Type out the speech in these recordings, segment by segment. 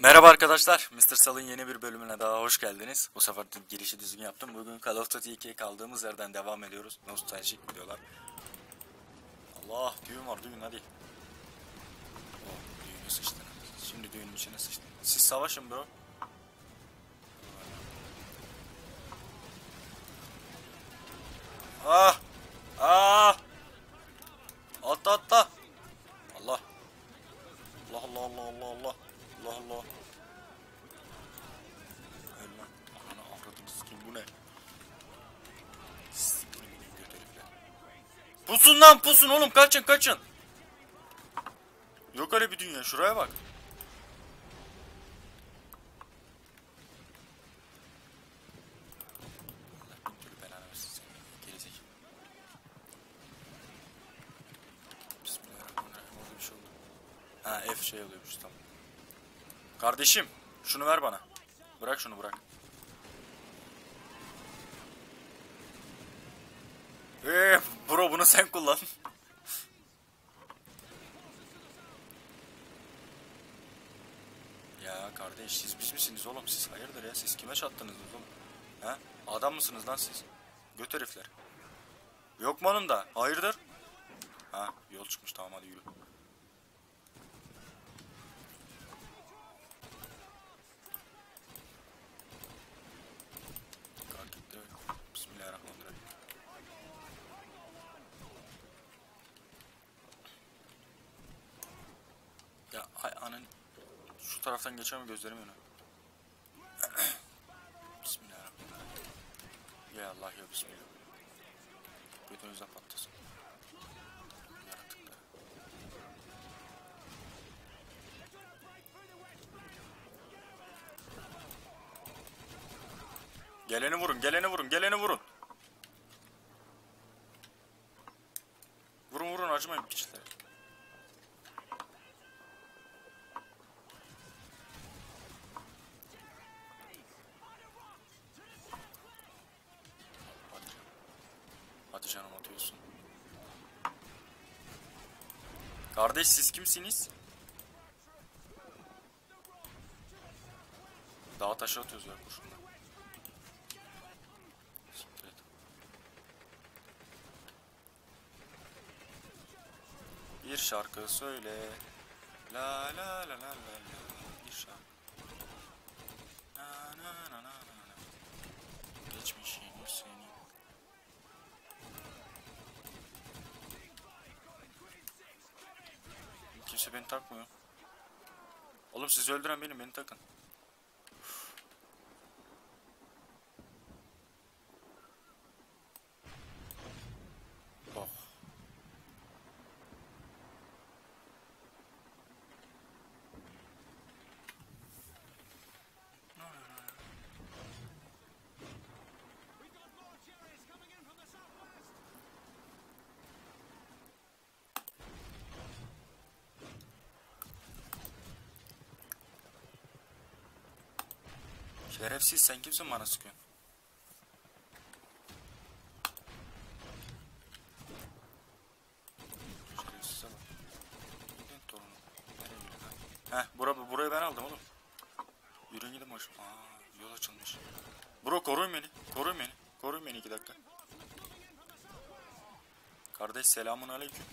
Merhaba arkadaşlar, Mr. Sal'ın yeni bir bölümüne daha hoş geldiniz. Bu sefer girişi düzgün yaptım. Bugün Call of Duty 2'ye kaldığımız yerden devam ediyoruz. Nostaljik videolar. Allah, düğün var düğün hadi. Oh, düğünü sıçtın. Şimdi düğünün içine sıçtın. Siz savaşın bro. Ah! Ah! Atla atla! Allah! Allah Allah Allah Allah Allah Allah Allah. Öl lan. Ananı avradını sikeyim bu ne? Sikeyim gidin göt herifler. Pusun lan pusun oğlum kaçın kaçın. Yok öyle bir dünya şuraya bak. Şey Ha F şey oluyormuş tamam. Kardeşim şunu ver bana. Bırak şunu bırak. Eee bro bunu sen kullan. ya kardeş siz biz misiniz oğlum siz hayırdır ya siz kime çattınız oğlum? Ha? Adam mısınız lan siz? Göt herifler. Yok mu onun da? Hayırdır? Ha yol çıkmış tamam hadi yürü. Kalk gitti. Bismillahirrahmanirrahim. Ya hay anın şu taraftan geçemem gözlerim önü. Bismillahirrahmanirrahim. Ya Allah ya Bismillah. Götünüzden patlasın. Yaratıklar. Geleni vurun, geleni vurun, geleni vurun. Vurun vurun acımayın piçlere. Canım atıyorsun. Kardeş siz kimsiniz? Dağa taşı atıyoruz ya kurşunla. Bir şarkı söyle. La la la la la la. Bir şarkı. Na na na na na na. Geçmişin Kimse beni takmıyor. Oğlum sizi öldüren benim beni takın. Şerefsiz sen kimsin bana sıkıyorsun? Heh bura, burayı ben aldım oğlum. Yürüyün gidin boş. Aa yol açılmış. Bro koruyun beni. Koruyun beni. Koruyun beni iki dakika. Kardeş selamun aleyküm.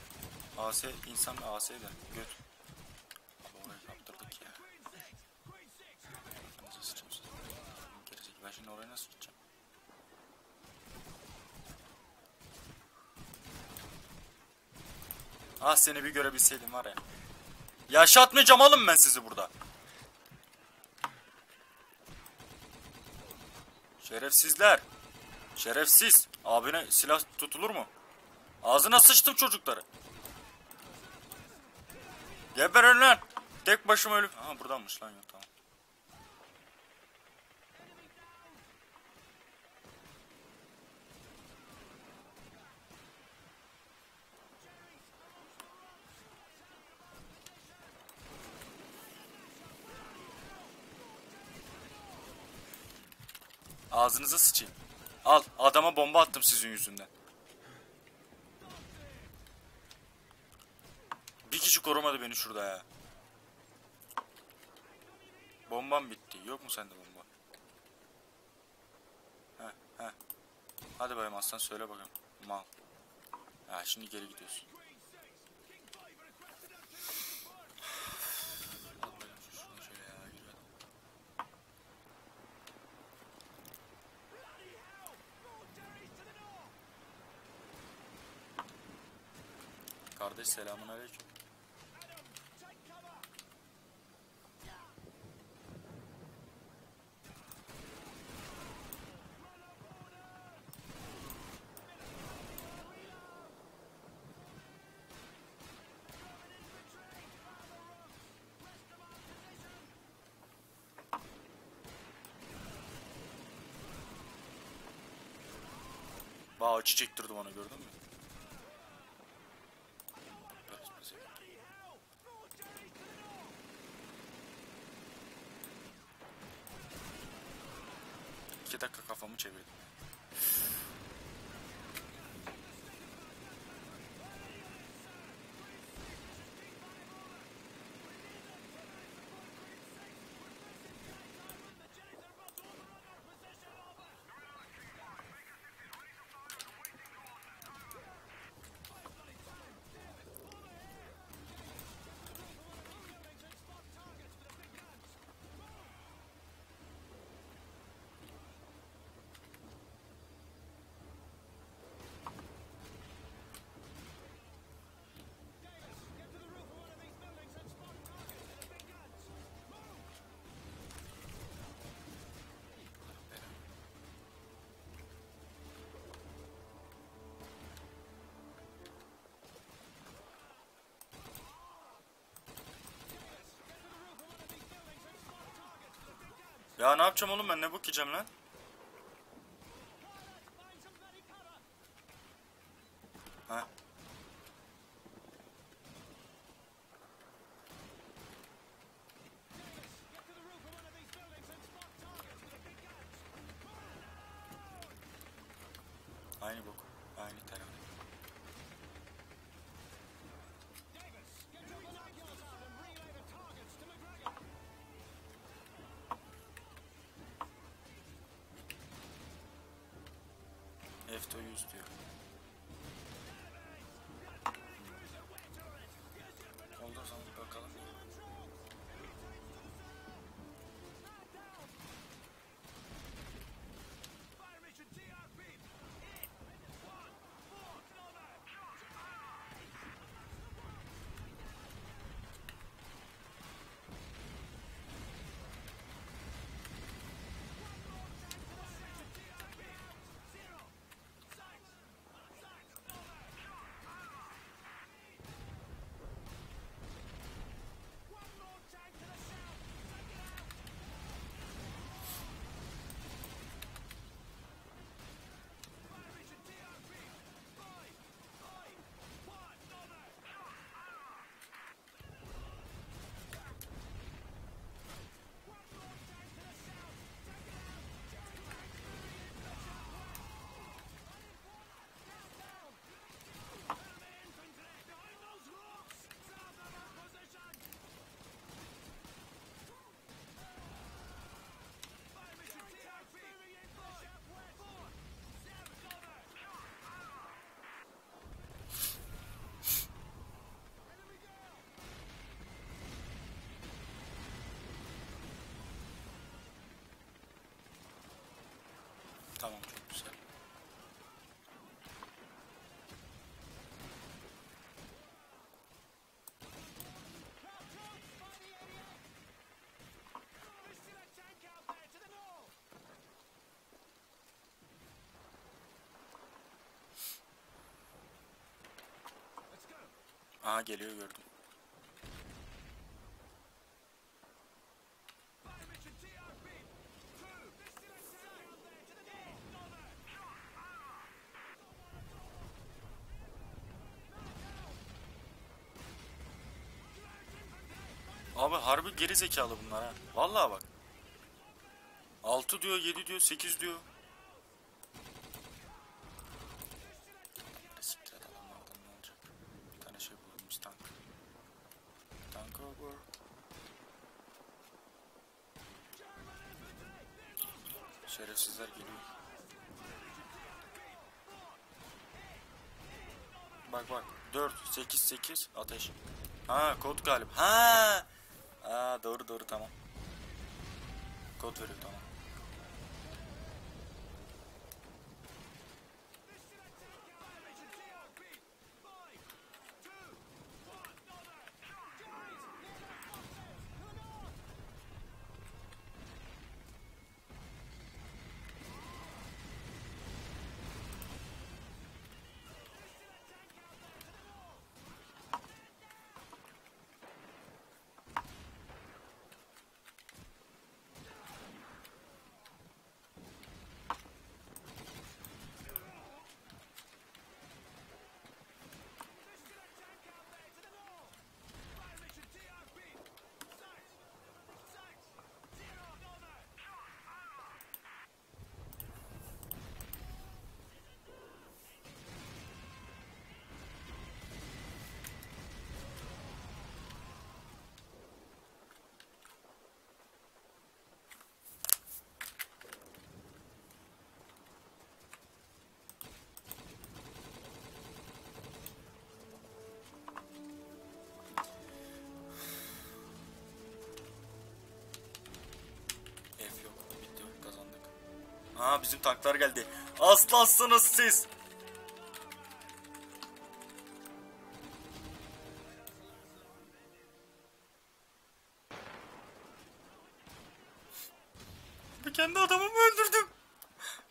AS insan AS de göt. Abi orayı kaptırdık ya. Kafanıza sıçayım size. Gerizekalı. Ben şimdi oraya nasıl gideceğim? Ah seni bir görebilseydim var ya. Yaşatmayacağım oğlum ben sizi burada. Şerefsizler. Şerefsiz. Abine silah tutulur mu? Ağzına sıçtım çocukları. Geberin lan. Tek başıma ölüp... Aha buradanmış lan ya tamam. Ağzınıza sıçayım. Al adama bomba attım sizin yüzünden. Bir kişi korumadı beni şurada ya. bombam bitti. Yok mu sende bomba? He he. Hadi bayım aslan söyle bakalım. Mal. Ha şimdi geri gidiyorsun. Al bayım şu şunu şöyle ya yürü hadi. Kardeş selamun aleyküm. Bağ açı çektirdi bana gördün mü? 2 dakika kafamı çevirdim. Ya ne yapacağım oğlum ben ne yiyeceğim lan? Ha. Aynı bok. Aynı terör. успех. Aha geliyor gördüm. Abi harbi geri zekalı bunlar ha. Vallahi bak. 6 diyor, 7 diyor, 8 diyor. Siktir et adamlardan ne olacak? Bir tane şey bulalım biz tank. Tank over. Şerefsizler geliyor. Bak bak 4 8 8 ateş. Ha kod galip. Ha. Aa doğru doğru tamam. Kod veriyor tamam. Aa bizim tanklar geldi. Aslansınız siz. Bir kendi adamımı öldürdüm.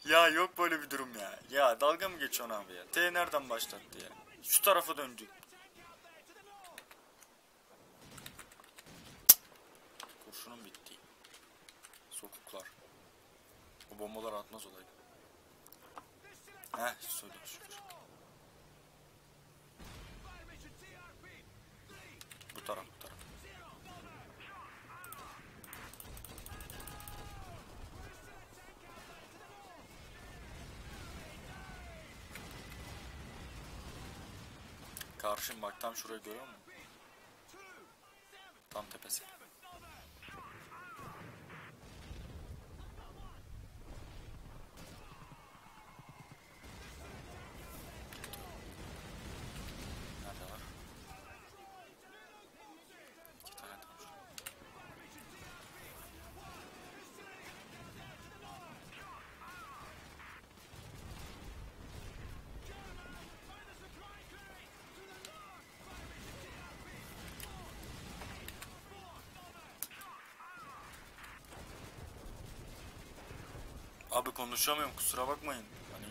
Ya yok böyle bir durum ya. Ya dalga mı geçiyorsun abi ya? T nereden başlattı ya? Şu tarafa döndük. Kurşunum bitti. Sokuklar. Bombalar atmaz olaydı. Heh söyle şükür. Bu taraf bu taraf. Karşım bak tam şurayı görüyor musun? Tam tepesi. Nerede var? İki tane tam şurada. Abi konuşamıyorum kusura bakmayın. Hani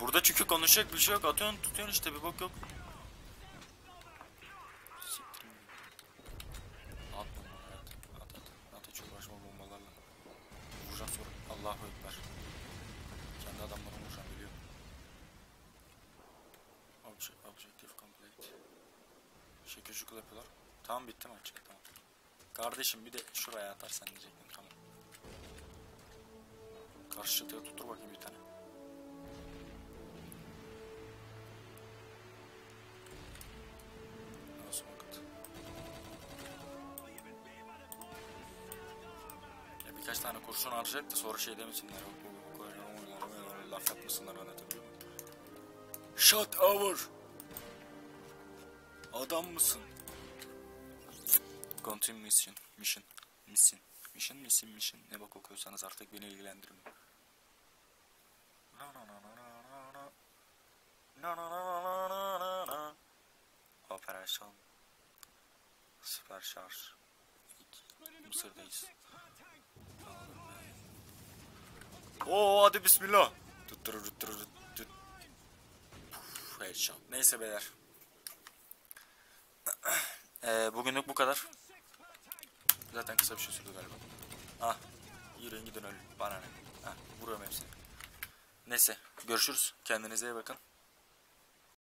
burada çünkü konuşacak bir şey yok. Atıyorsun tutuyorsun işte bir bok yok. At bombaları. Kendi adamlarımı vuracağım objective complete. Şekil şukul yapıyorlar. Tamam bitti maç. Tamam. Kardeşim bir de şuraya atarsan diyecektim tamam. Karşı çatıya tuttur bakayım bir tane. Nasıl vakit? Ya birkaç tane kurşun harcayıp da sonra şey demesinler. Yok bu bu oyunları laf yapmasınlar anlatabiliyor muyum? Shut over! Adam mısın? Continue mission. Mission. Mission. Mission mission mission. Ne bak okuyorsanız artık beni ilgilendirmiyor. Na na na na na na. Na na na na na na na. Operasyon. Süper şarj. Mısır'dayız. Oo hadi bismillah. Tutturur tutturur tut. Neyse beyler. Ee, bugünlük bu kadar. Zaten kısa bir şey sürdü galiba. Ah. Yürüyün gidin öyle. Bana ne. Ah, vuruyorum hepsini. Neyse. Görüşürüz. Kendinize iyi bakın.